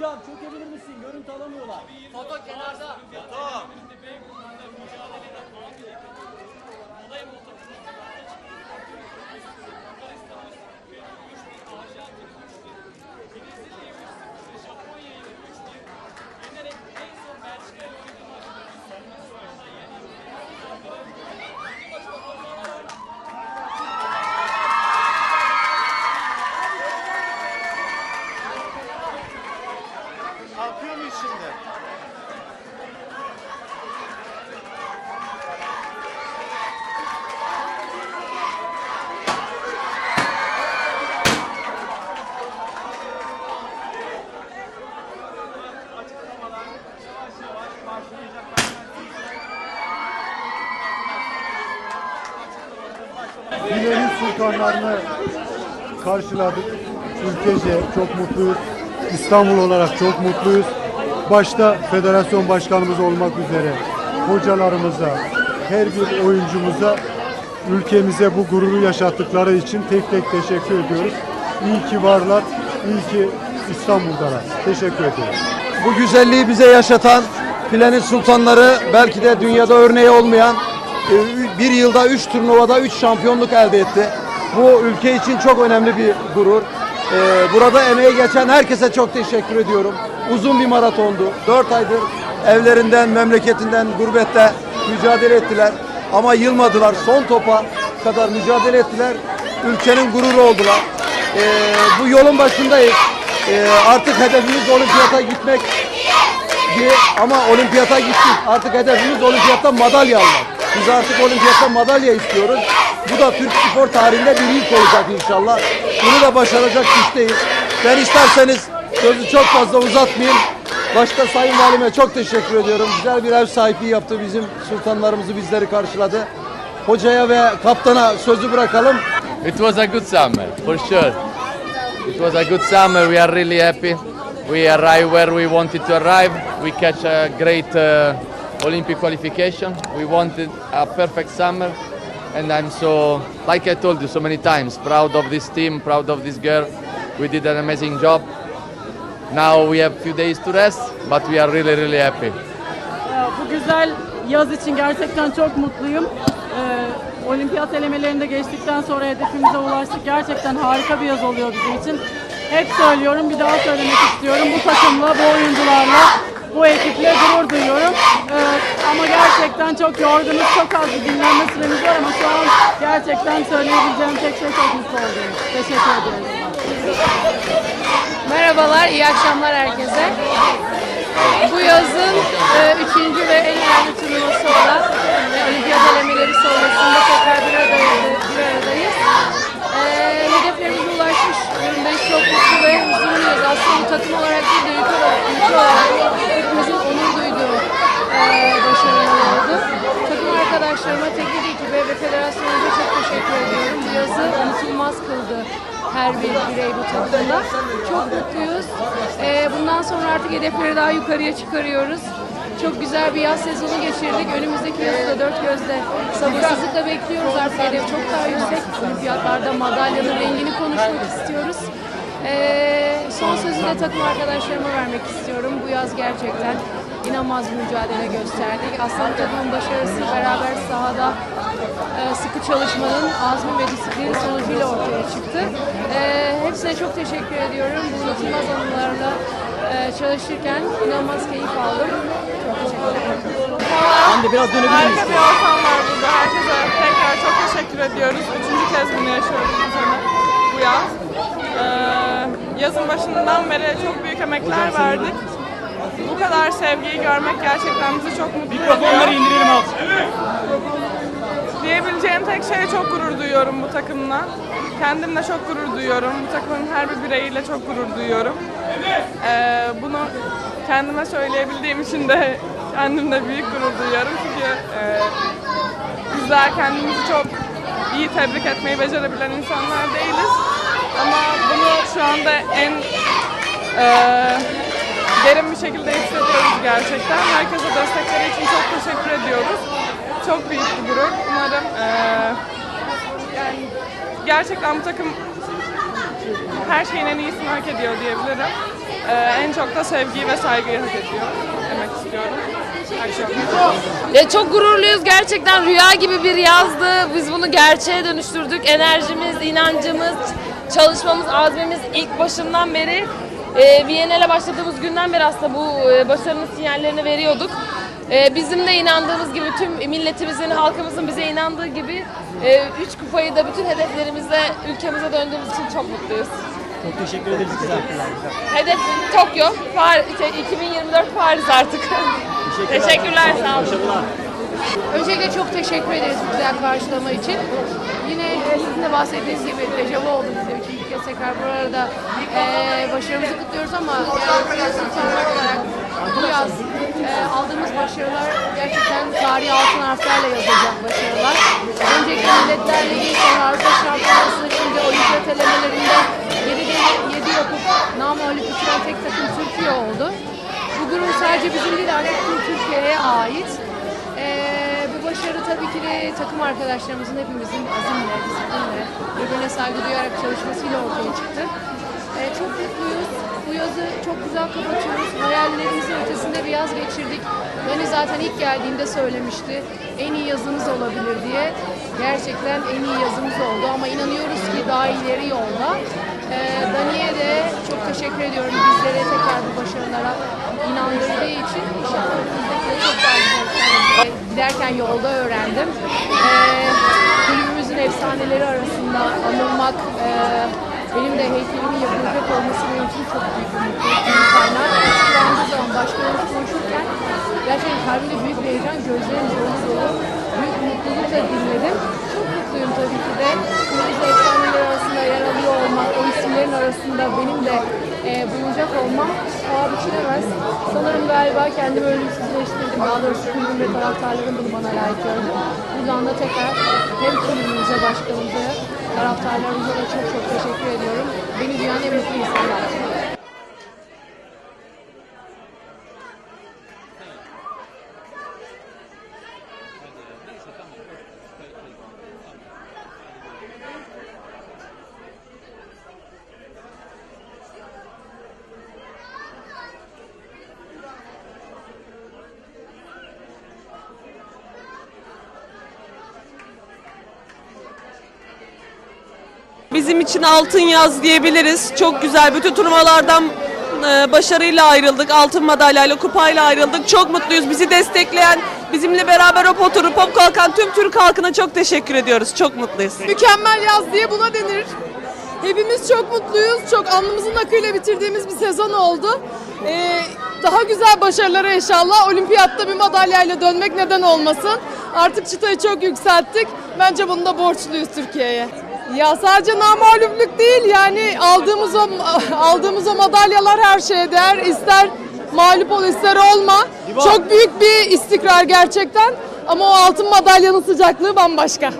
Hocam çökebilir misin? Görüntü alamıyorlar. Foto kenarda. Foto. Mücadele yavaş başlayacak. Dilerin sultanlarını karşıladık. Ülkece çok mutluyuz. İstanbul olarak çok mutluyuz. Başta federasyon başkanımız olmak üzere hocalarımıza, her bir oyuncumuza ülkemize bu gururu yaşattıkları için tek tek teşekkür ediyoruz. İyi ki varlar, iyi ki İstanbul'dalar. Teşekkür ediyoruz. Bu güzelliği bize yaşatan Planin Sultanları belki de dünyada örneği olmayan e, bir yılda 3 turnuvada 3 şampiyonluk elde etti. Bu ülke için çok önemli bir gurur. E, Burada emeği geçen herkese çok teşekkür ediyorum. Uzun bir maratondu. 4 aydır evlerinden, memleketinden, gurbette mücadele ettiler. Ama yılmadılar. Son topa kadar mücadele ettiler. Ülkenin gururu oldular. E, Bu yolun başındayız. E, Artık hedefimiz olimpiyata gitmek ama olimpiyata gittik. Artık hedefimiz olimpiyatta madalya almak. Biz artık olimpiyatta madalya istiyoruz. Bu da Türk spor tarihinde bir ilk olacak inşallah. Bunu da başaracak güçteyiz. Ben isterseniz sözü çok fazla uzatmayayım. Başta Sayın Valime çok teşekkür ediyorum. Güzel bir ev sahipliği yaptı bizim sultanlarımızı bizleri karşıladı. Hocaya ve kaptana sözü bırakalım. It was a good summer, for sure. It was a good summer. We are really happy. We arrived where we wanted to arrive. We catch a great uh, Olympic qualification. We wanted a perfect summer. And I'm so, like I told you so many times, proud of this team, proud of this girl. We did an amazing job. Now we have few days to rest, but we are really, really happy. Ee, Bu güzel yaz için gerçekten çok mutluyum. Ee, olimpiyat elemelerinde geçtikten sonra hedefimize ulaştık. Gerçekten harika bir yaz oluyor bizim için. Hep söylüyorum, bir daha söylemek istiyorum. Bu takımla, bu oyuncularla, bu ekiple gurur duyuyorum. Ee, ama gerçekten çok yorgunuz, çok az bir dinlenme süremiz var ama şu an gerçekten söyleyebileceğim tek şey çok mutlu olduğum. Teşekkür ederim. Merhabalar, iyi akşamlar herkese. Bu yazın e, üçüncü ve en önemli turnuvası olan e, olimpiyat elemeleri sonrasında tekrar bir aradayız. Bir aradayız. E, hedeflerimize ulaşmış durumdayız. Çok mutlu ve huzurluyuz. Aslında bu takım olarak değil de ülke olarak, ülke olarak hepimizin onur duyduğu e, başarılar oldu. Takım arkadaşlarıma, teknik ekibe ve federasyonumuza çok teşekkür ediyorum. Bu yazı unutulmaz kıldı her bir birey bu takımda. Çok mutluyuz. Ee, bundan sonra artık hedefleri daha yukarıya çıkarıyoruz. Çok güzel bir yaz sezonu geçirdik. Önümüzdeki yazı da dört gözle sabırsızlıkla bekliyoruz. Artık hedef çok daha yüksek. Olimpiyatlarda madalyanın rengini konuşmak istiyoruz. Ee, son sözü de takım arkadaşlarıma vermek istiyorum. Bu yaz gerçekten inanılmaz bir mücadele gösterdik. Aslında takımın başarısı beraber sahada e, sıkı çalışmanın azmi ve disiplinin sonucuyla ortaya çıktı. E, hepsine çok teşekkür ediyorum. Bu unutulmaz anılarla e, çalışırken inanılmaz keyif aldım. Çok teşekkür ederim. Harika bir ortam var burada. Herkese tekrar çok teşekkür ediyoruz. Üçüncü kez bunu yaşıyoruz bu sene, bu yaz. Ee, yazın başından beri çok büyük emekler verdik. Bu kadar sevgiyi görmek gerçekten bizi çok mutlu ediyor. Mikrofonları indirelim alt. Diyebileceğim tek şey çok gurur duyuyorum bu takımla. Kendimle çok gurur duyuyorum. Bu takımın her bir bireyiyle çok gurur duyuyorum. Ee, bunu kendime söyleyebildiğim için de kendimle büyük gurur duyuyorum. Çünkü e, bizler kendimizi çok iyi tebrik etmeyi becerebilen insanlar değiliz. Ama bunu şu anda en e, derin bir şekilde hissediyoruz gerçekten. Herkese destekleri için çok teşekkür ediyoruz. Çok büyük bir gurur. Umarım e, yani gerçekten bu takım her şeyin en iyisini hak ediyor diyebilirim. E, en çok da sevgiyi ve saygıyı hak ediyor. demek istiyorum. Ya çok gururluyuz gerçekten rüya gibi bir yazdı. Biz bunu gerçeğe dönüştürdük. Enerjimiz, inancımız, çalışmamız, azmimiz ilk başından beri e, Viyana'yla başladığımız günden beri aslında bu e, başarının sinyallerini veriyorduk. E, bizim de inandığımız gibi tüm milletimizin, halkımızın bize inandığı gibi e, üç kupayı da bütün hedeflerimizle ülkemize döndüğümüz için çok mutluyuz. Çok teşekkür ederiz hakkında. Hedef Tokyo, Par- şey, 2024 Paris artık. Teşekkürler, sağ olun. Başarılar. Öncelikle çok teşekkür ederiz güzel karşılama için. Yine sizin de bahsettiğiniz gibi dejavu oldu bizim için. Bir kez tekrar bu arada e, başarımızı kutluyoruz ama insanlar olarak bu yaz e, aldığımız başarılar gerçekten tarihi altın harflerle yazılacak başarılar. Önceki Milletler Ligi, sonra Avrupa Şampiyonası, şimdi olimpiyat elemelerinde 7'de 7 yapıp namağlup bitiren tek takım Türkiye oldu. Bu gurur sadece bizim değil artık Türkiye'ye ait. Ee, bu başarı tabii ki de takım arkadaşlarımızın hepimizin azimle, disiplinle, birbirine saygı duyarak çalışmasıyla ortaya çıktı. Ee, çok mutluyuz. Bu yazı çok güzel kapatıyoruz. Hayallerimizin ötesinde bir yaz geçirdik. Dani zaten ilk geldiğinde söylemişti. En iyi yazımız olabilir diye. Gerçekten en iyi yazımız oldu ama inanıyoruz ki daha ileri yolda. Ee, Dani'ye de çok teşekkür ediyorum bizlere tekrar bu başarılara inandırdığı için. İnşallah önümüzdeki yıl çok daha güzel olacak. Giderken yolda öğrendim. Ee, efsaneleri arasında anılmak, e, benim de heykelimin yapılacak olması benim için çok büyük bir mutluluk, kaynak. Açıklandığı zaman başkanımız konuşurken gerçekten kalbimde büyük bir heyecan, gözlerim dolu dolu. Büyük mutlulukla dinledim. Çok mutluyum tabii ki de. Kulübümüzün efsaneleri arasında yer alıyor olmak, o isimlerin arasında benim de e, bulunacak olmam paha biçilemez. Sanırım galiba kendimi ölümsüzleştirdim. Daha doğrusu kulübüm ve taraftarlarım bunu bana layık gördü. Buradan da tekrar hem kulübümüze, başkanımıza, taraftarlarımıza da çok çok teşekkür ediyorum. Beni dünyanın en mutlu insanlar. Bizim için altın yaz diyebiliriz. Çok güzel. Bütün turnuvalardan e, başarıyla ayrıldık. Altın madalyayla, kupayla ayrıldık. Çok mutluyuz. Bizi destekleyen, bizimle beraber hop oturup hop kalkan tüm Türk halkına çok teşekkür ediyoruz. Çok mutluyuz. Mükemmel yaz diye buna denir. Hepimiz çok mutluyuz. Çok alnımızın akıyla bitirdiğimiz bir sezon oldu. Ee, daha güzel başarılara inşallah. Olimpiyatta bir madalyayla dönmek neden olmasın. Artık çıtayı çok yükselttik. Bence bunu da borçluyuz Türkiye'ye. Ya sadece namağlupluk değil yani aldığımız o aldığımız o madalyalar her şeye değer. İster mağlup ol ister olma. Çok büyük bir istikrar gerçekten. Ama o altın madalyanın sıcaklığı bambaşka.